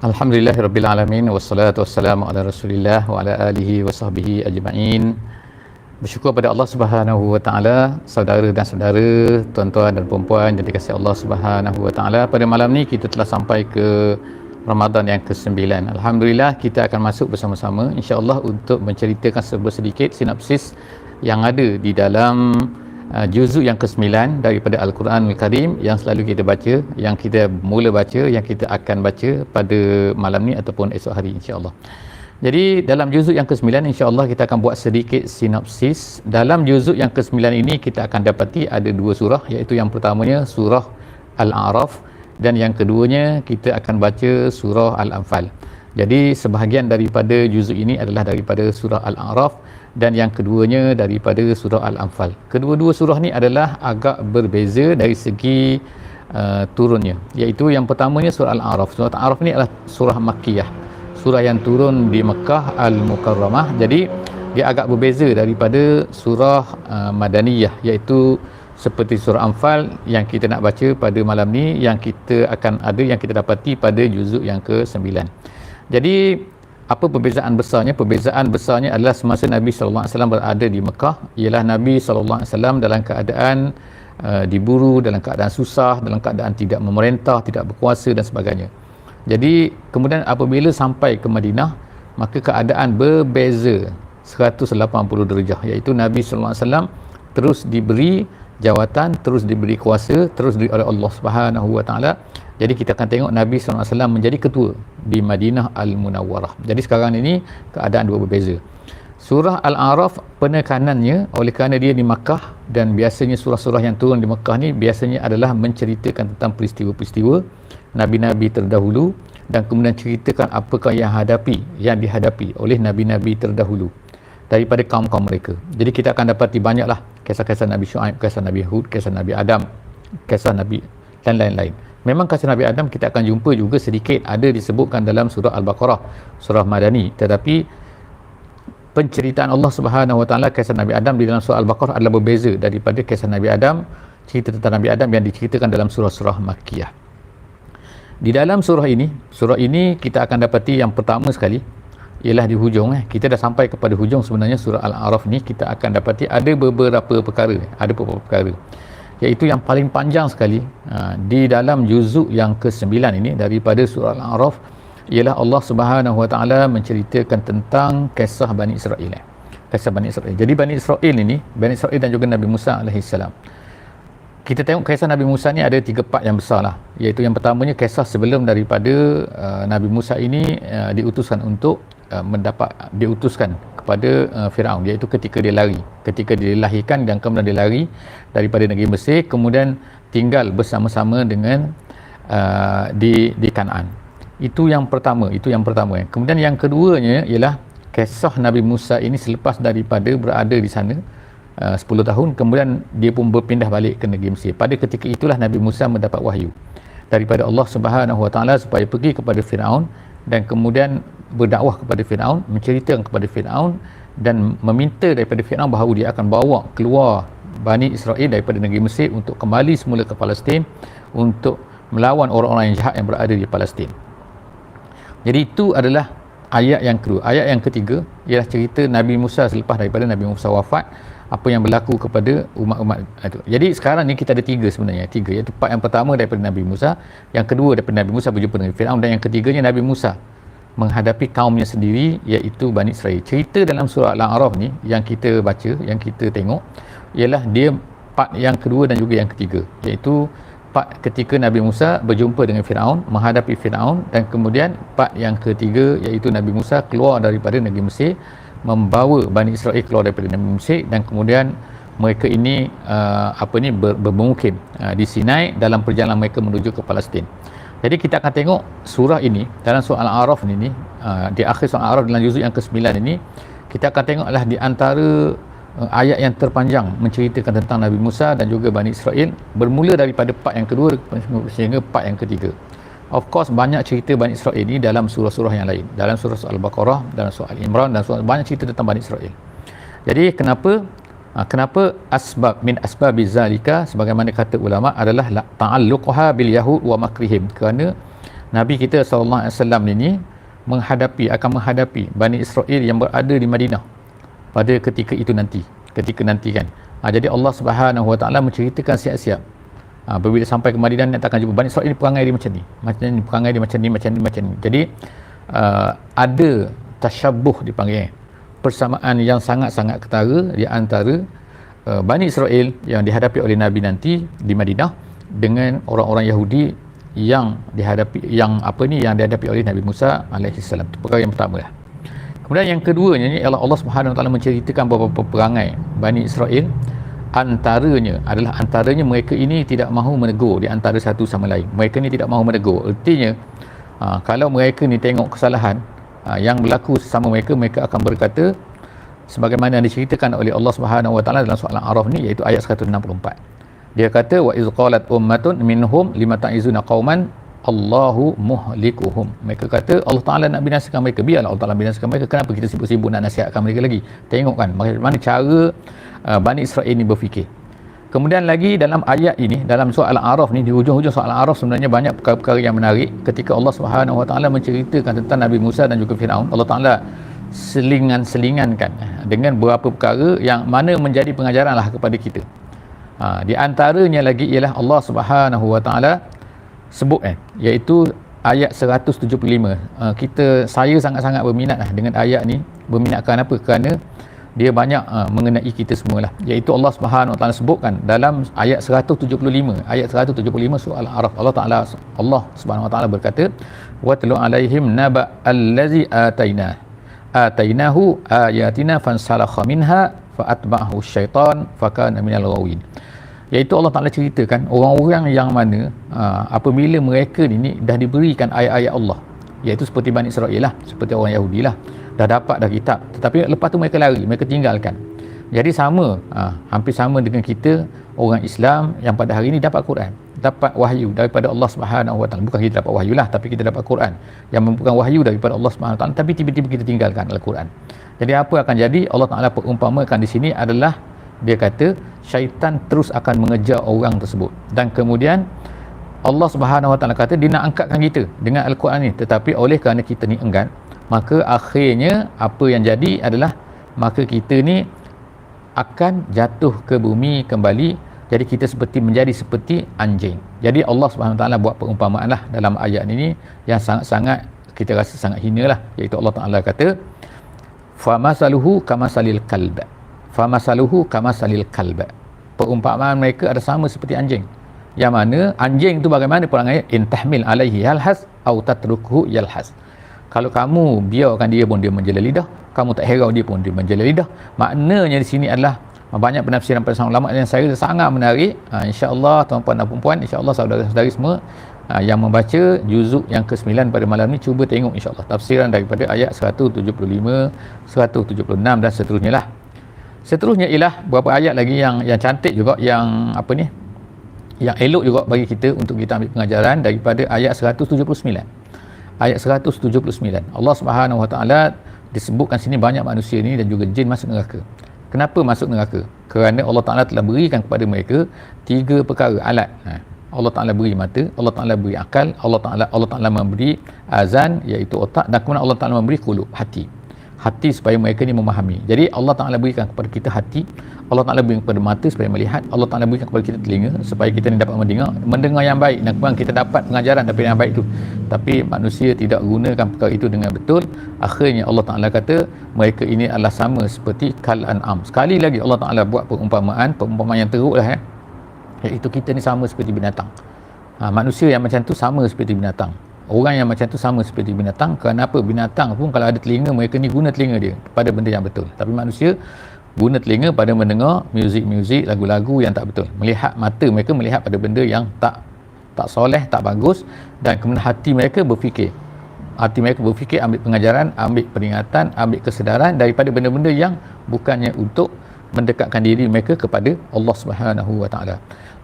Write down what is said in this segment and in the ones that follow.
Alhamdulillahirabbil wassalatu wassalamu ala Rasulillah wa ala alihi wa sahbihi ajma'in. Bersyukur pada Allah Subhanahu wa taala, saudara dan saudara, tuan-tuan dan puan-puan yang dikasihi Allah Subhanahu wa taala. Pada malam ni kita telah sampai ke Ramadan yang ke-9. Alhamdulillah kita akan masuk bersama-sama insya-Allah untuk menceritakan sedikit sinopsis yang ada di dalam uh, juzuk yang ke-9 daripada Al-Quranul Karim yang selalu kita baca, yang kita mula baca, yang kita akan baca pada malam ni ataupun esok hari insya-Allah. Jadi dalam juzuk yang ke-9 insya-Allah kita akan buat sedikit sinopsis. Dalam juzuk yang ke-9 ini kita akan dapati ada dua surah iaitu yang pertamanya surah Al-A'raf dan yang keduanya kita akan baca surah Al-Anfal. Jadi sebahagian daripada juzuk ini adalah daripada surah Al-A'raf dan yang keduanya daripada surah Al-Anfal. Kedua-dua surah ni adalah agak berbeza dari segi uh, turunnya. Iaitu yang pertamanya surah Al-A'raf. Surah Al-A'raf ni adalah surah Makkiyah. Surah yang turun di Mekah Al-Mukarramah. Jadi dia agak berbeza daripada surah uh, Madaniyah iaitu seperti surah Anfal yang kita nak baca pada malam ni yang kita akan ada yang kita dapati pada juzuk yang ke-9. Jadi apa perbezaan besarnya? Perbezaan besarnya adalah semasa Nabi sallallahu alaihi wasallam berada di Mekah, ialah Nabi sallallahu alaihi wasallam dalam keadaan uh, diburu, dalam keadaan susah, dalam keadaan tidak memerintah, tidak berkuasa dan sebagainya. Jadi kemudian apabila sampai ke Madinah, maka keadaan berbeza 180 darjah iaitu Nabi sallallahu alaihi wasallam terus diberi jawatan, terus diberi kuasa, terus diberi oleh Allah Subhanahu wa taala jadi kita akan tengok Nabi SAW menjadi ketua di Madinah Al-Munawwarah. Jadi sekarang ini keadaan dua berbeza. Surah Al-A'raf penekanannya oleh kerana dia di Makkah dan biasanya surah-surah yang turun di Makkah ni biasanya adalah menceritakan tentang peristiwa-peristiwa Nabi-Nabi terdahulu dan kemudian ceritakan apakah yang hadapi yang dihadapi oleh Nabi-Nabi terdahulu daripada kaum-kaum mereka. Jadi kita akan dapati banyaklah kisah-kisah Nabi Shu'aib, kisah Nabi Hud, kisah Nabi Adam, kisah Nabi dan lain-lain. Memang kasih Nabi Adam kita akan jumpa juga sedikit ada disebutkan dalam surah Al-Baqarah, surah Madani. Tetapi penceritaan Allah Subhanahu Wa Taala kisah Nabi Adam di dalam surah Al-Baqarah adalah berbeza daripada kisah Nabi Adam, cerita tentang Nabi Adam yang diceritakan dalam surah-surah Makkiyah. Di dalam surah ini, surah ini kita akan dapati yang pertama sekali ialah di hujung eh. Kita dah sampai kepada hujung sebenarnya surah Al-A'raf ni kita akan dapati ada beberapa perkara, ada beberapa perkara iaitu yang paling panjang sekali uh, di dalam juzuk yang ke-9 ini daripada surah Al-A'raf ialah Allah Subhanahu Wa Taala menceritakan tentang kisah Bani Israel. Eh. Kisah Bani Israel. Jadi Bani Israel ini, Bani Israel dan juga Nabi Musa alaihi salam. Kita tengok kisah Nabi Musa ni ada tiga part yang besar lah. Iaitu yang pertamanya kisah sebelum daripada uh, Nabi Musa ini uh, diutuskan untuk uh, mendapat diutuskan kepada uh, Firaun. Iaitu ketika dia lari. Ketika dia dilahirkan dan kemudian dia lari daripada negeri Mesir kemudian tinggal bersama-sama dengan uh, di di Kanaan. Itu yang pertama itu yang pertama. Ya. kemudian yang keduanya ialah kisah Nabi Musa ini selepas daripada berada di sana uh, 10 tahun. Kemudian dia pun berpindah balik ke negeri Mesir. Pada ketika itulah Nabi Musa mendapat wahyu daripada Allah Subhanahu Wa Taala supaya pergi kepada Firaun dan kemudian berdakwah kepada Firaun, menceritakan kepada Firaun dan meminta daripada Firaun bahawa dia akan bawa keluar Bani Israel daripada negeri Mesir untuk kembali semula ke Palestin untuk melawan orang-orang yang jahat yang berada di Palestin. Jadi itu adalah ayat yang kedua. Ayat yang ketiga ialah cerita Nabi Musa selepas daripada Nabi Musa wafat apa yang berlaku kepada umat-umat itu. Jadi sekarang ni kita ada tiga sebenarnya. Tiga iaitu part yang pertama daripada Nabi Musa, yang kedua daripada Nabi Musa berjumpa dengan Firaun dan yang ketiganya Nabi Musa menghadapi kaumnya sendiri iaitu Bani Israel. Cerita dalam surah Al-A'raf ni yang kita baca, yang kita tengok ialah dia part yang kedua dan juga yang ketiga iaitu part ketika Nabi Musa berjumpa dengan Firaun, menghadapi Firaun dan kemudian part yang ketiga iaitu Nabi Musa keluar daripada negeri Mesir membawa Bani Israel keluar daripada negeri Mesir dan kemudian mereka ini uh, apa ni ber, bermukim uh, di Sinai dalam perjalanan mereka menuju ke Palestin. Jadi kita akan tengok surah ini dalam surah Al-A'raf ini uh, di akhir surah Al-A'raf dalam juzuk yang ke-9 ini kita akan tengoklah di antara uh, ayat yang terpanjang menceritakan tentang Nabi Musa dan juga Bani Israel bermula daripada part yang kedua sehingga part yang ketiga. Of course banyak cerita Bani Israel ini dalam surah-surah yang lain. Dalam surah Al-Baqarah, dalam surah Al-Imran dan surah banyak cerita tentang Bani Israel. Jadi kenapa Ha, kenapa asbab min asbab zalika? Sebagaimana kata ulama adalah ta'alluqha bil yahud wa makrihim. Kerana Nabi kita sallallahu alaihi wasallam ini menghadapi akan menghadapi Bani Israel yang berada di Madinah pada ketika itu nanti ketika nanti kan. Ha, jadi Allah Subhanahu Wa Taala menceritakan siap-siap. Ha, apabila sampai ke Madinah nak akan jumpa. Bani Israel ini perangai dia macam ni macam ni perangai dia macam ni macam ni macam ni. Jadi uh, ada tasyabuh dipanggil persamaan yang sangat-sangat ketara di antara uh, Bani Israel yang dihadapi oleh Nabi nanti di Madinah dengan orang-orang Yahudi yang dihadapi yang apa ni yang dihadapi oleh Nabi Musa alaihi salam. Perkara yang pertama lah. Kemudian yang keduanya ni ialah Allah Subhanahu taala menceritakan beberapa perangai Bani Israel antaranya adalah antaranya mereka ini tidak mahu menegur di antara satu sama lain. Mereka ni tidak mahu menegur. Artinya ha, kalau mereka ni tengok kesalahan ha, yang berlaku sama mereka mereka akan berkata sebagaimana yang diceritakan oleh Allah Subhanahu wa taala dalam soalan Araf ni iaitu ayat 164 dia kata wa iz qalat ummatun minhum lima ta'izuna qauman? Allahu muhlikuhum. Mereka kata Allah Ta'ala nak binasakan mereka. Biarlah Allah Ta'ala binasakan mereka. Kenapa kita sibuk-sibuk nak nasihatkan mereka lagi? Tengok kan bagaimana cara uh, Bani Israel ini berfikir kemudian lagi dalam ayat ini dalam surah Al-A'raf ni di hujung-hujung surah Al-A'raf sebenarnya banyak perkara-perkara yang menarik ketika Allah Ta'ala menceritakan tentang Nabi Musa dan juga Fir'aun Allah Ta'ala selingan-selingankan dengan beberapa perkara yang mana menjadi pengajaran lah kepada kita Ha, di antaranya lagi ialah Allah Taala sebut eh iaitu ayat 175. Ha, kita saya sangat-sangat berminat lah dengan ayat ni. Berminat apa? Kerana dia banyak ha, mengenai kita semualah. Iaitu Allah Subhanahu Wa Taala sebutkan dalam ayat 175. Ayat 175 surah Al-Araf. Allah Taala Allah Subhanahu Wa Taala berkata, "Wa tlu alaihim naba allazi ataina." Atainahu ayatina fansalakha minha fa atba'ahu syaitan fa kana minal ghawin iaitu Allah Taala ceritakan orang-orang yang mana ha, apabila mereka ni, ni dah diberikan ayat-ayat Allah iaitu seperti Bani Israel lah seperti orang Yahudi lah dah dapat dah kitab. Tetapi lepas tu mereka lari mereka tinggalkan. Jadi sama ha, hampir sama dengan kita orang Islam yang pada hari ini dapat Quran dapat wahyu daripada Allah Subhanahu Wa Taala. Bukan kita dapat wahyu lah tapi kita dapat Quran. Yang merupakan wahyu daripada Allah Subhanahu Wa Taala tapi tiba-tiba kita tinggalkan Al-Quran jadi apa akan jadi? Allah Taala perumpamakan di sini adalah dia kata syaitan terus akan mengejar orang tersebut. Dan kemudian Allah Subhanahu Wa Taala kata dia nak angkatkan kita dengan al-Quran ni tetapi oleh kerana kita ni enggan maka akhirnya apa yang jadi adalah maka kita ni akan jatuh ke bumi kembali. Jadi kita seperti menjadi seperti anjing. Jadi Allah Taala buat perumpamaan lah dalam ayat ini yang sangat-sangat kita rasa sangat hina lah. Iaitu Allah Taala kata famasaluhu kamasalil kalba famasaluhu kamasalil kalba perumpamaan mereka ada sama seperti anjing. Yang mana anjing itu bagaimana? Perangai intahmil alaihi yalhas au tatrukuhu yalhas kalau kamu biarkan dia pun dia menjela lidah kamu tak herau dia pun dia menjela lidah maknanya di sini adalah banyak penafsiran para ulama yang saya sangat menarik ha, insya-Allah tuan-tuan dan puan insya-Allah saudara-saudari semua ha, yang membaca juzuk yang ke-9 pada malam ni cuba tengok insya-Allah tafsiran daripada ayat 175 176 dan seterusnya lah Seterusnya ialah beberapa ayat lagi yang yang cantik juga yang apa ni? Yang elok juga bagi kita untuk kita ambil pengajaran daripada ayat 179. Ayat 179. Allah Subhanahu Wa Taala disebutkan sini banyak manusia ni dan juga jin masuk neraka. Kenapa masuk neraka? Kerana Allah Taala telah berikan kepada mereka tiga perkara alat. Ha. Allah Taala beri mata, Allah Taala beri akal, Allah Taala Allah Taala memberi azan iaitu otak dan kemudian Allah Taala memberi kulub hati hati supaya mereka ni memahami. Jadi Allah Taala berikan kepada kita hati, Allah Taala berikan kepada mata supaya melihat, Allah Taala berikan kepada kita telinga supaya kita ni dapat mendengar, mendengar yang baik dan kemudian kita dapat pengajaran daripada yang baik itu. Tapi manusia tidak gunakan perkara itu dengan betul. Akhirnya Allah Taala kata mereka ini adalah sama seperti kal an'am. Sekali lagi Allah Taala buat perumpamaan, perumpamaan yang teruklah ya. Iaitu kita ni sama seperti binatang. Ha, manusia yang macam tu sama seperti binatang orang yang macam tu sama seperti binatang. Kenapa binatang pun kalau ada telinga mereka ni guna telinga dia pada benda yang betul. Tapi manusia guna telinga pada mendengar muzik-muzik lagu-lagu yang tak betul. Melihat mata mereka melihat pada benda yang tak tak soleh tak bagus. Dan kemudian hati mereka berfikir. Hati mereka berfikir ambil pengajaran ambil peringatan ambil kesedaran daripada benda-benda yang bukannya untuk mendekatkan diri mereka kepada Allah Subhanahu Wa Taala.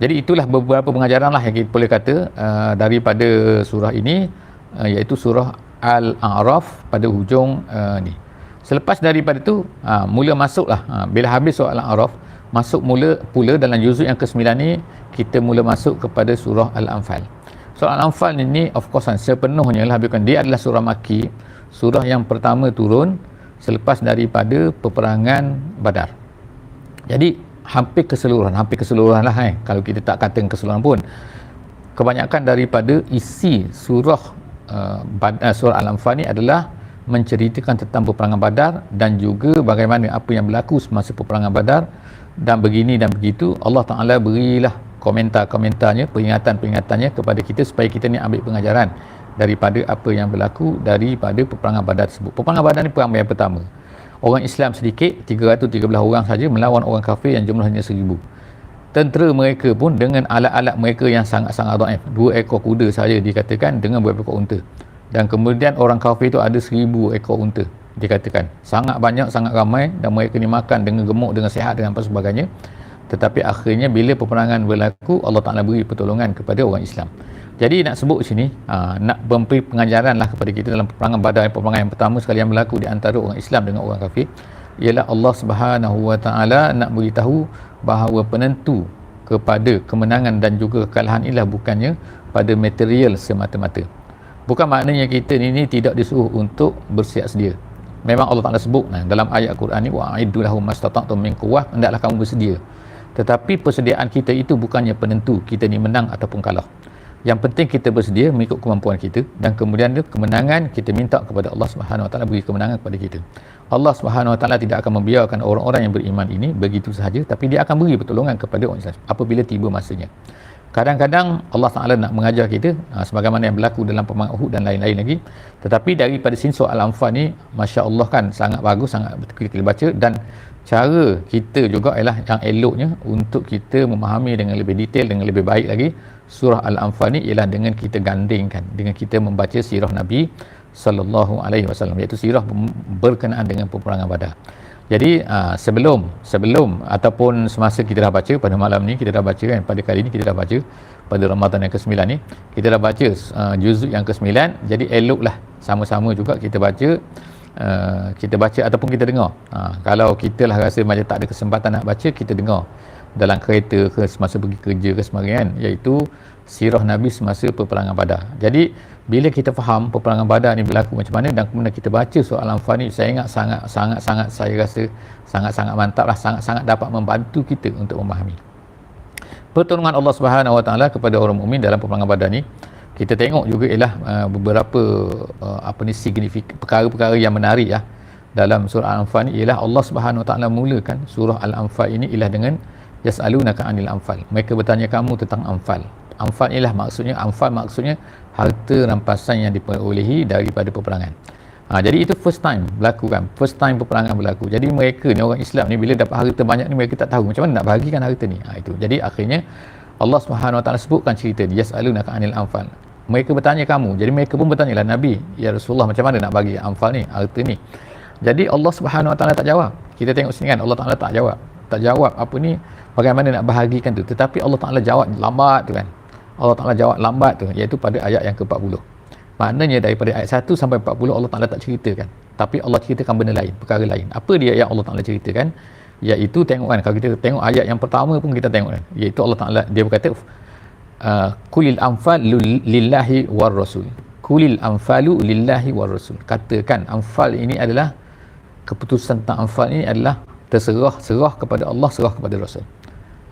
Jadi itulah beberapa pengajaran lah yang kita boleh kata uh, daripada surah ini uh, iaitu surah Al-A'raf pada hujung uh, ni. Selepas daripada itu uh, mula masuklah uh, bila habis surah Al-A'raf masuk mula pula dalam juzuk yang ke-9 ni kita mula masuk kepada surah Al-Anfal. surah Al-Anfal ini of course kan, sepenuhnya lah bukan dia adalah surah maki surah yang pertama turun selepas daripada peperangan badar jadi hampir keseluruhan hampir keseluruhan lah eh, kalau kita tak kata keseluruhan pun kebanyakan daripada isi surah uh, surah Al-Anfal ni adalah menceritakan tentang peperangan badar dan juga bagaimana apa yang berlaku semasa peperangan badar. Dan begini dan begitu Allah Ta'ala berilah komentar-komentarnya peringatan-peringatannya kepada kita supaya kita ni ambil pengajaran daripada apa yang berlaku daripada peperangan badar tersebut. Peperangan badar ni perang yang pertama orang Islam sedikit 313 orang saja melawan orang kafir yang jumlahnya 1000 tentera mereka pun dengan alat-alat mereka yang sangat-sangat daif. Dua ekor kuda saja dikatakan dengan beberapa ekor unta. Dan kemudian orang kafir itu ada seribu ekor unta dikatakan. Sangat banyak sangat ramai dan mereka ni makan dengan gemuk dengan sehat dengan apa sebagainya. Tetapi akhirnya bila peperangan berlaku Allah Ta'ala beri pertolongan kepada orang Islam jadi nak sebut sini aa, nak memberi pengajaran lah kepada kita dalam peperangan badar peperangan yang pertama sekali yang berlaku di antara orang Islam dengan orang kafir ialah Allah Subhanahu Wa Ta'ala nak beritahu bahawa penentu kepada kemenangan dan juga kekalahan inilah bukannya pada material semata-mata. Bukan maknanya kita ni, ni tidak disuruh untuk bersiap sedia. Memang Allah Ta'ala sebut nah, dalam ayat Quran ni wa'iddu lahum mastata'tum min quwwah hendaklah kamu bersedia. Tetapi persediaan kita itu bukannya penentu kita ni menang ataupun kalah yang penting kita bersedia mengikut kemampuan kita dan kemudian kemenangan kita minta kepada Allah Subhanahu Wa Taala beri kemenangan kepada kita. Allah Subhanahu Wa Taala tidak akan membiarkan orang-orang yang beriman ini begitu sahaja tapi dia akan beri pertolongan kepada orang Islam apabila tiba masanya kadang-kadang Allah Ta'ala nak mengajar kita ha, sebagaimana yang berlaku dalam pemanah Uhud dan lain-lain lagi tetapi daripada sini soal Al-Anfal ni Masya Allah kan sangat bagus sangat kita baca dan cara kita juga ialah yang eloknya untuk kita memahami dengan lebih detail dengan lebih baik lagi surah Al-Anfal ni ialah dengan kita gandingkan dengan kita membaca sirah Nabi sallallahu alaihi wasallam iaitu sirah berkenaan dengan peperangan Badar. Jadi uh, sebelum sebelum ataupun semasa kita dah baca pada malam ni kita dah baca kan pada kali ni kita dah baca pada Ramadan yang ke-9 ni kita dah baca uh, juzuk yang ke-9 jadi eloklah sama-sama juga kita baca uh, kita baca ataupun kita dengar. Uh, kalau kita lah rasa macam tak ada kesempatan nak baca kita dengar dalam kereta ke semasa pergi kerja ke sebagainya iaitu sirah Nabi semasa peperangan Badar. Jadi bila kita faham peperangan Badar ni berlaku macam mana dan kemudian kita baca soal Anfal ni saya ingat sangat sangat sangat saya rasa sangat sangat mantap lah sangat sangat dapat membantu kita untuk memahami. Pertolongan Allah Subhanahu Wa Taala kepada orang mukmin dalam peperangan Badar ni kita tengok juga ialah uh, beberapa uh, apa ni signifikan perkara-perkara yang menarik ya dalam surah Al-Anfal ni ialah Allah Subhanahu Wa Taala mulakan surah Al-Anfal ini ialah dengan yas'alunaka anil anfal. Mereka bertanya kamu tentang anfal Anfal inilah maksudnya Anfal maksudnya harta rampasan yang diperolehi daripada peperangan. Ha, jadi itu first time berlaku kan? First time peperangan berlaku. Jadi mereka ni orang Islam ni bila dapat harta banyak ni mereka tak tahu macam mana nak bahagikan harta ni. Ha, itu. Jadi akhirnya Allah Subhanahu Wa Taala sebutkan cerita dia yas'alunaka anil anfal. Mereka bertanya kamu. Jadi mereka pun bertanya lah Nabi ya Rasulullah macam mana nak bagi anfal ni harta ni? Jadi Allah Subhanahu Wa Taala tak jawab. Kita tengok sini kan Allah Taala tak jawab. Tak jawab apa ni bagaimana nak bahagikan tu. Tetapi Allah Taala jawab lambat tu kan Allah Ta'ala jawab lambat tu iaitu pada ayat yang ke-40. Maknanya daripada ayat 1 sampai 40 Allah Ta'ala tak ceritakan. Tapi Allah ceritakan benda lain perkara lain. Apa dia yang Allah Ta'ala ceritakan? Iaitu tengok kan kalau kita tengok ayat yang pertama pun kita tengok kan iaitu Allah Ta'ala dia berkata uh, kulil anfal lillahi war rasul. Kulil anfalu lillahi war rasul. Katakan anfal ini adalah keputusan tentang anfal ini adalah terserah serah kepada Allah serah kepada rasul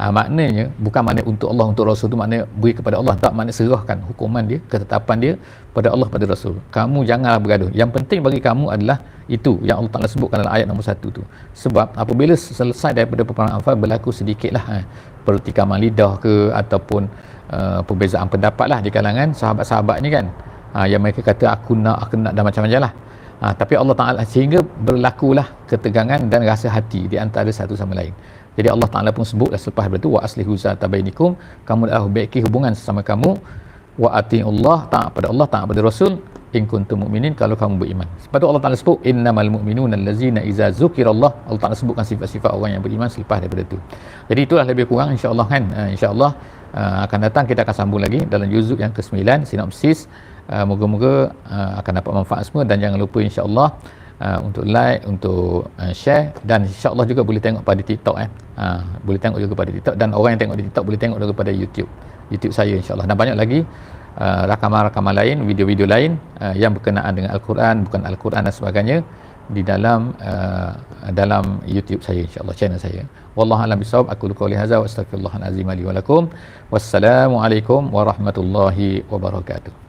Ha, maknanya bukan makna untuk Allah untuk Rasul tu makna beri kepada Allah tak makna serahkan hukuman dia ketetapan dia pada Allah pada Rasul. Kamu janganlah bergaduh. Yang penting bagi kamu adalah itu yang Allah Ta'ala sebutkan dalam ayat nombor satu tu. Sebab apabila selesai daripada peperangan Anfal berlaku sedikit lah ha, pertikaman lidah ke ataupun uh, perbezaan pendapat lah di kalangan sahabat-sahabat ni kan. Ha, yang mereka kata aku nak aku nak dan macam-macam lah. Ha, tapi Allah Ta'ala sehingga berlakulah ketegangan dan rasa hati di antara satu sama lain jadi Allah Ta'ala pun sebutlah selepas itu wa aslihu zatabainikum kamu adalah baiki hubungan sesama kamu wa Allah taat pada Allah taat pada Rasul in kuntum mu'minin kalau kamu beriman. Sebab tu Allah Taala sebut innamal mu'minuna allazina iza zukirallah Allah Taala sebutkan sifat-sifat orang yang beriman selepas daripada itu. Jadi itulah lebih kurang insya-Allah kan. Uh, insya-Allah uh, akan datang kita akan sambung lagi dalam juzuk yang ke-9 sinopsis. Uh, moga-moga uh, akan dapat manfaat semua dan jangan lupa insya-Allah uh, untuk like, untuk uh, share dan insya-Allah juga boleh tengok pada TikTok eh. Uh, boleh tengok juga pada TikTok dan orang yang tengok di TikTok boleh tengok juga pada YouTube. YouTube saya insya-Allah. Dan banyak lagi uh, rakaman-rakaman lain video-video lain uh, yang berkenaan dengan al-Quran bukan al-Quran dan sebagainya di dalam uh, dalam YouTube saya insyaallah channel saya wallahu alam bisawab aku qouli hadza wa astaghfirullahal azim li wa lakum wassalamu alaikum warahmatullahi wabarakatuh